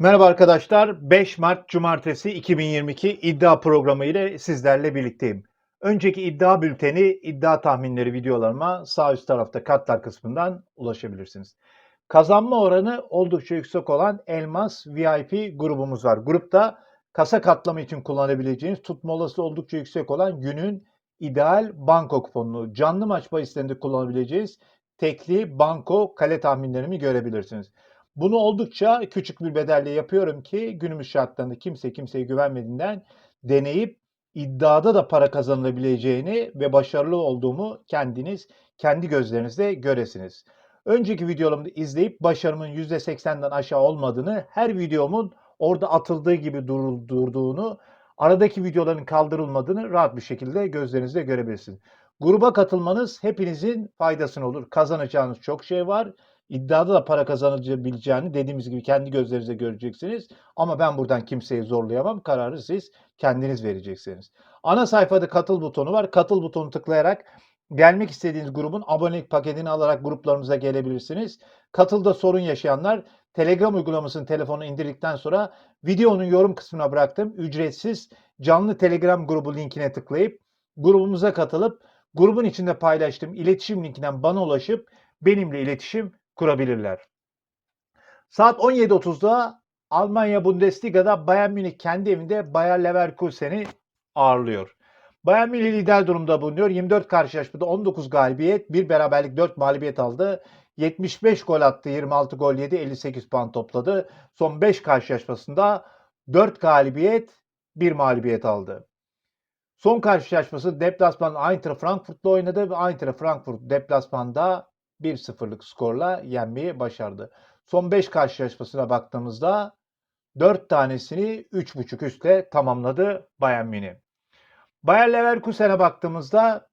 Merhaba arkadaşlar. 5 Mart Cumartesi 2022 iddia programı ile sizlerle birlikteyim. Önceki iddia bülteni, iddia tahminleri videolarıma sağ üst tarafta kartlar kısmından ulaşabilirsiniz. Kazanma oranı oldukça yüksek olan Elmas VIP grubumuz var. Grupta kasa katlama için kullanabileceğiniz tutma olasılığı oldukça yüksek olan günün ideal banko kuponunu canlı maç bahislerinde kullanabileceğiniz tekli banko kale tahminlerimi görebilirsiniz. Bunu oldukça küçük bir bedelle yapıyorum ki günümüz şartlarında kimse kimseye güvenmediğinden deneyip iddiada da para kazanılabileceğini ve başarılı olduğumu kendiniz kendi gözlerinizle göresiniz. Önceki videolarımı izleyip başarımın %80'den aşağı olmadığını, her videomun orada atıldığı gibi durul- durduğunu, aradaki videoların kaldırılmadığını rahat bir şekilde gözlerinizle görebilirsiniz. Gruba katılmanız hepinizin faydasına olur. Kazanacağınız çok şey var. İddiada da para kazanabileceğini dediğimiz gibi kendi gözlerinizle göreceksiniz. Ama ben buradan kimseyi zorlayamam. Kararı siz kendiniz vereceksiniz. Ana sayfada katıl butonu var. Katıl butonu tıklayarak gelmek istediğiniz grubun abonelik paketini alarak gruplarımıza gelebilirsiniz. Katılda sorun yaşayanlar Telegram uygulamasını telefona indirdikten sonra videonun yorum kısmına bıraktım. Ücretsiz canlı Telegram grubu linkine tıklayıp grubumuza katılıp grubun içinde paylaştığım iletişim linkinden bana ulaşıp benimle iletişim kurabilirler. Saat 17.30'da Almanya Bundesliga'da Bayern Münih kendi evinde Bayer Leverkusen'i ağırlıyor. Bayern Münih lider durumda bulunuyor. 24 karşılaşmada 19 galibiyet, 1 beraberlik 4 mağlubiyet aldı. 75 gol attı, 26 gol yedi, 58 puan topladı. Son 5 karşılaşmasında 4 galibiyet, 1 mağlubiyet aldı. Son karşılaşması deplasman Eintracht Frankfurt'la oynadı ve Eintracht Frankfurt deplasmanda 1-0'lık skorla yenmeyi başardı. Son 5 karşılaşmasına baktığımızda 4 tanesini 3.5 üstle tamamladı Bayern Münih. Bayer Leverkusen'e baktığımızda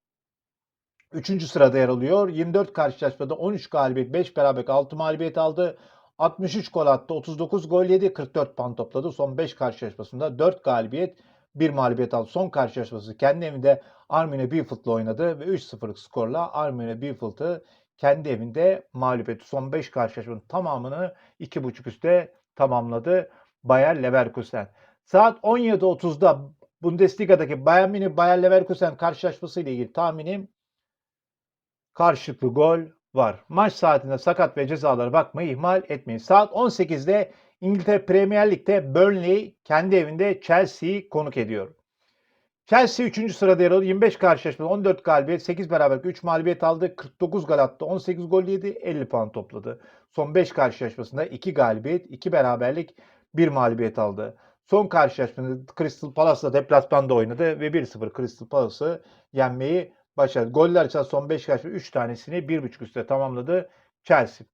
3. sırada yer alıyor. 24 karşılaşmada 13 galibiyet, 5 beraberlik, 6 mağlubiyet aldı. 63 gol attı, 39 gol yedi, 44 puan topladı. Son 5 karşılaşmasında 4 galibiyet, 1 mağlubiyet aldı. Son karşılaşması kendi evinde Arminia Bielefield'la oynadı ve 3-0'lık skorla Arminia Bielefeld'ı kendi evinde mağlup etti. Son 5 karşılaşmanın tamamını 2.5 üstte tamamladı Bayer Leverkusen. Saat 17.30'da Bundesliga'daki Bayern Münih Bayer Leverkusen karşılaşması ile ilgili tahminim karşılıklı gol var. Maç saatinde sakat ve cezalara bakmayı ihmal etmeyin. Saat 18'de İngiltere Premier Lig'de Burnley kendi evinde Chelsea'yi konuk ediyor. Chelsea 3. sırada yer alıyor. 25 karşılaşmada 14 galibiyet, 8 beraberlik, 3 mağlubiyet aldı. 49 gol attı, 18 gol yedi, 50 puan topladı. Son 5 karşılaşmasında 2 galibiyet, 2 beraberlik, 1 mağlubiyet aldı. Son karşılaşmada Crystal Palace'la deplasmanda oynadı ve 1-0 Crystal Palace'ı yenmeyi başardı. Goller açısından son 5 karşılaşmada 3 tanesini 1.5 üstte tamamladı Chelsea.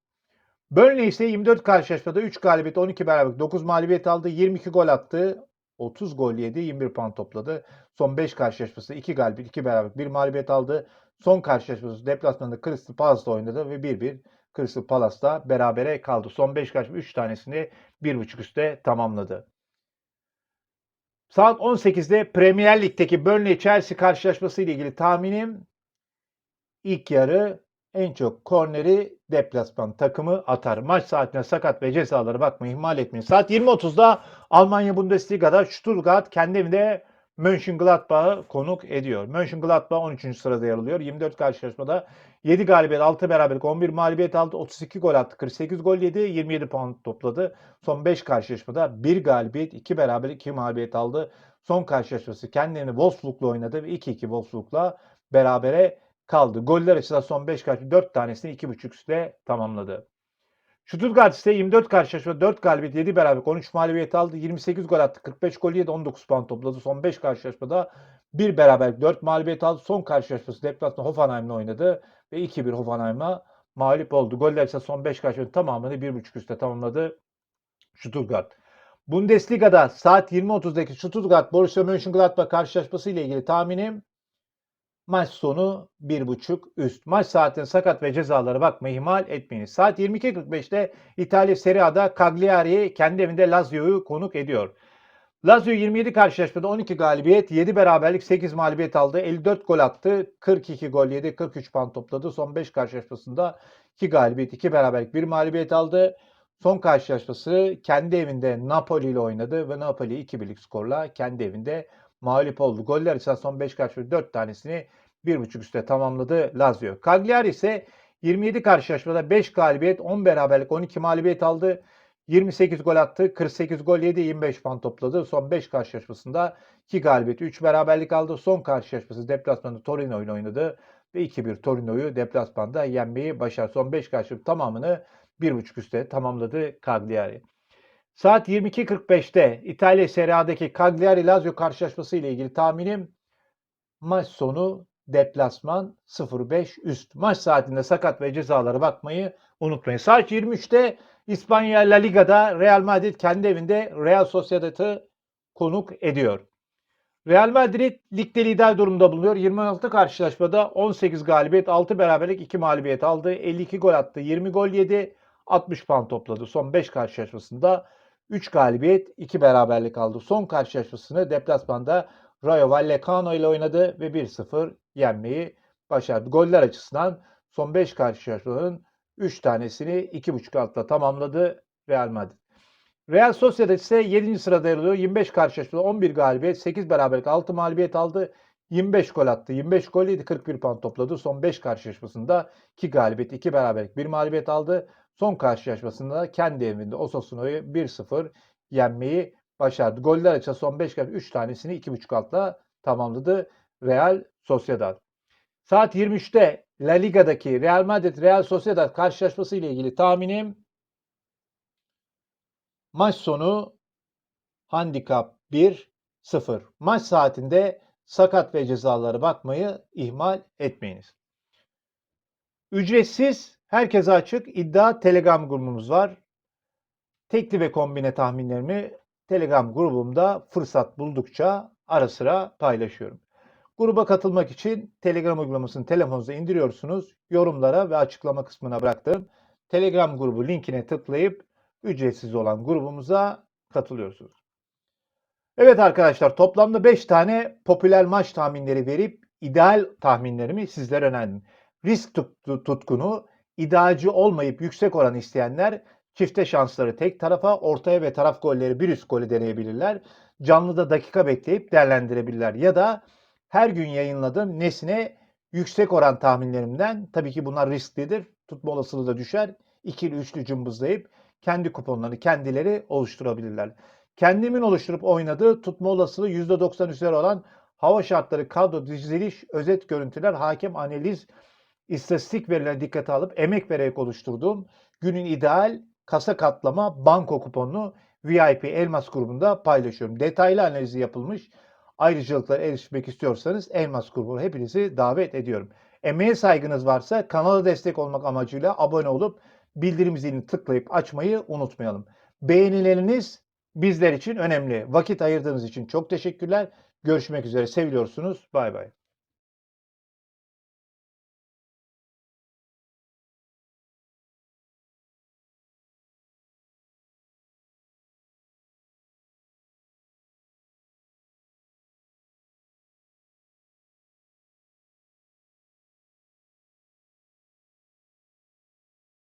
Burnley ise 24 karşılaşmada 3 galibiyet, 12 beraberlik, 9 mağlubiyet aldı. 22 gol attı. 30 gol yedi, 21 puan topladı. Son 5 karşılaşması 2 galibiyet, 2 beraberlik, 1 mağlubiyet aldı. Son karşılaşması deplasmanda Crystal Palace'la oynadı ve 1-1 Crystal Palace'la berabere kaldı. Son 5 karşılaşma 3 tanesini 1.5 üstte tamamladı. Saat 18'de Premier Lig'deki Burnley Chelsea karşılaşması ile ilgili tahminim ilk yarı en çok korneri deplasman takımı atar. Maç saatine sakat ve cezalara bakmayı ihmal etmeyin. Saat 20.30'da Almanya Bundesliga'da Stuttgart kendi evinde Mönchengladbach'ı konuk ediyor. Mönchengladbach 13. sırada yer alıyor. 24 karşılaşmada 7 galibiyet, 6 beraberlik, 11 mağlubiyet aldı. 32 gol attı, 48 gol yedi, 27 puan topladı. Son 5 karşılaşmada 1 galibiyet, 2 beraberlik, 2 mağlubiyet aldı. Son karşılaşması kendini Wolfsburg'la oynadı ve 2-2 Wolfsburg'la berabere kaldı. Goller açısından son 5 karşı 4 tanesini 2.5 üstte tamamladı. Stuttgart ise 24 karşılaşma 4 galibiyet 7 beraberlik 13 mağlubiyet aldı. 28 gol attı 45 gol yedi 19 puan topladı. Son 5 karşılaşmada 1 beraberlik 4 mağlubiyet aldı. Son karşılaşması deplasmanda Hoffenheim'le oynadı ve 2-1 Hoffenheim'a mağlup oldu. Goller ise son 5 karşılaşmanın tamamını 1.5 üstte tamamladı Stuttgart. Bundesliga'da saat 20.30'daki Stuttgart Borussia Mönchengladbach karşılaşması ile ilgili tahminim Maç sonu 1.5 üst. Maç saatinin sakat ve cezalara bakmayı ihmal etmeyiniz. Saat 22.45'te İtalya Serie A'da Cagliari kendi evinde Lazio'yu konuk ediyor. Lazio 27 karşılaşmada 12 galibiyet, 7 beraberlik, 8 mağlubiyet aldı. 54 gol attı, 42 gol yedi, 43 puan topladı. Son 5 karşılaşmasında 2 galibiyet, 2 beraberlik, 1 mağlubiyet aldı. Son karşılaşması kendi evinde Napoli ile oynadı ve Napoli 2-1'lik skorla kendi evinde mağlup oldu. Goller ise son 5 karşılaşma 4 tanesini 1.5 üstte tamamladı Lazio. Cagliari ise 27 karşılaşmada 5 galibiyet, 10 beraberlik, 12 mağlubiyet aldı. 28 gol attı, 48 gol yedi, 25 puan topladı. Son 5 karşılaşmasında 2 galibiyet, 3 beraberlik aldı. Son karşılaşması deplasmanda Torino ile oynadı ve 2-1 Torino'yu deplasmanda yenmeyi başardı. Son 5 karşılaşma tamamını 1.5 üstte tamamladı Cagliari. Saat 22.45'te İtalya Serie A'daki Cagliari Lazio karşılaşması ile ilgili tahminim maç sonu deplasman 0-5 üst. Maç saatinde sakat ve cezalara bakmayı unutmayın. Saat 23'te İspanya La Liga'da Real Madrid kendi evinde Real Sociedad'ı konuk ediyor. Real Madrid ligde lider durumda bulunuyor. 26 karşılaşmada 18 galibiyet, 6 beraberlik, 2 mağlubiyet aldı. 52 gol attı, 20 gol yedi, 60 puan topladı. Son 5 karşılaşmasında 3 galibiyet, 2 beraberlik aldı. Son karşılaşmasını deplasmanda Rayo Vallecano ile oynadı ve 1-0 yenmeyi başardı. Goller açısından son 5 karşılaşmanın 3 tanesini 2.5 altla tamamladı Real Madrid. Real Sociedad ise 7. sırada yer alıyor. 25 karşılaşmada 11 galibiyet, 8 beraberlik, 6 mağlubiyet aldı. 25 gol attı. 25 gol yedi, 41 puan topladı. Son 5 karşılaşmasında 2 galibiyet, 2 beraberlik, 1 mağlubiyet aldı. Son karşılaşmasında kendi evinde Osasuno'yu 1-0 yenmeyi başardı. Goller açısından son 5 kez 3 tanesini 2.5 altla tamamladı Real Sociedad. Saat 23'te La Liga'daki Real Madrid Real Sociedad karşılaşması ile ilgili tahminim maç sonu handikap 1-0. Maç saatinde sakat ve cezalara bakmayı ihmal etmeyiniz. Ücretsiz, herkese açık iddia Telegram grubumuz var. Tekli ve kombine tahminlerimi Telegram grubumda fırsat buldukça ara sıra paylaşıyorum. Gruba katılmak için Telegram uygulamasını telefonunuza indiriyorsunuz. Yorumlara ve açıklama kısmına bıraktığım Telegram grubu linkine tıklayıp ücretsiz olan grubumuza katılıyorsunuz. Evet arkadaşlar toplamda 5 tane popüler maç tahminleri verip ideal tahminlerimi sizlere önerdim. Risk tut- tutkunu, idealci olmayıp yüksek oran isteyenler çifte şansları tek tarafa, ortaya ve taraf golleri bir üst golü deneyebilirler. Canlıda dakika bekleyip değerlendirebilirler. Ya da her gün yayınladığım nesine yüksek oran tahminlerimden tabii ki bunlar risklidir. Tutma olasılığı da düşer. İkili üçlü cımbızlayıp kendi kuponlarını kendileri oluşturabilirler. Kendimin oluşturup oynadığı tutma olasılığı %90 üzeri olan hava şartları, kadro, diziliş, özet görüntüler, hakem analiz, istatistik verilerine dikkate alıp emek vererek oluşturduğum günün ideal kasa katlama banko kuponunu VIP Elmas grubunda paylaşıyorum. Detaylı analizi yapılmış ayrıcalıklara erişmek istiyorsanız Elmas grubuna hepinizi davet ediyorum. Emeğe saygınız varsa kanala destek olmak amacıyla abone olup bildirim zilini tıklayıp açmayı unutmayalım. Beğenileriniz bizler için önemli. Vakit ayırdığınız için çok teşekkürler. Görüşmek üzere. Seviliyorsunuz. Bay bay.